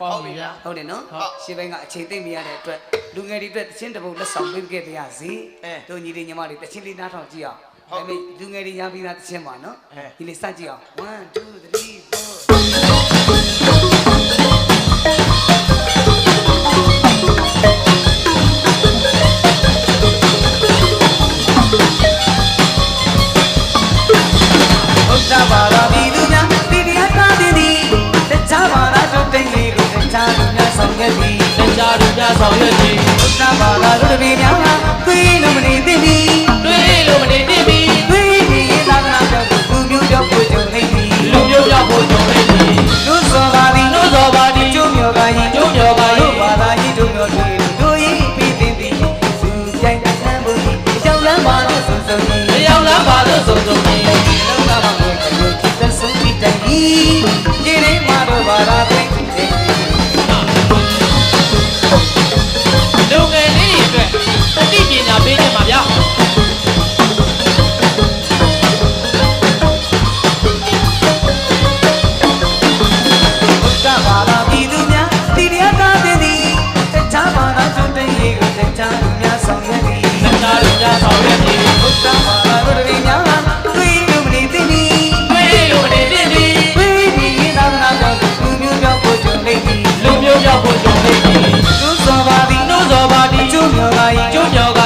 ကောင်းပြီဗျာဟုတ်တယ်နော်ဟုတ်ရှင်းပိုင်းကအချိန်သိမ့်မရတဲ့အတွက်လူငယ်တွေအတွက်တချင်းတစ်ပုတ်လက်ဆောင်ပေးခဲ့ပါရစေအဲတို့ညီလေးညီမလေးတချင်းလေးနားထောင်ကြည့်အောင်ဟုတ်ဒါပေမဲ့လူငယ်တွေရပြီးသားတချင်းပါနော်အဲဒီလေးစကြည့်အောင်1 2 3 များဆောင်ရွက်သည်ဘုရားဘာသာတို့တပည့်များကသွေးလုံးမနေသည်သည်တွေးလို့မနေသေးပြီသွေးဒီသာသနာတော်ကိုလူမျိုးကြောင့်ကိုကြုံနေသည်လူမျိုးပြောက်ဖို့ကြုံနေသည်လူစောပါသည်လို့သောပါဒီကျုံမြော်ကရင်ကျုံမြော်ကရင်တို့ဘာသာကြီးတို့မြော်တွေတို့ရင်ပြည်သိသည်သူကြိုင်တဲ့ဆန်းဖို့ကြောက်လန်းပါလို့ဆုံးဆုံးသည်တယောက်လားပါလို့ဆုံးဆုံးသည်လုံးသားပါကိုကြိုက်တဲ့ဆုံးပြီးတိုင်ဒီဒီလေးမှာတော့ဘာသာ ရောက်ဖို့ကြိုးပေးပြီကျိုးစောပါပြီနှိုးစောပါပြီကျိုးမြော်ပါရင်ကျိုးမြော်က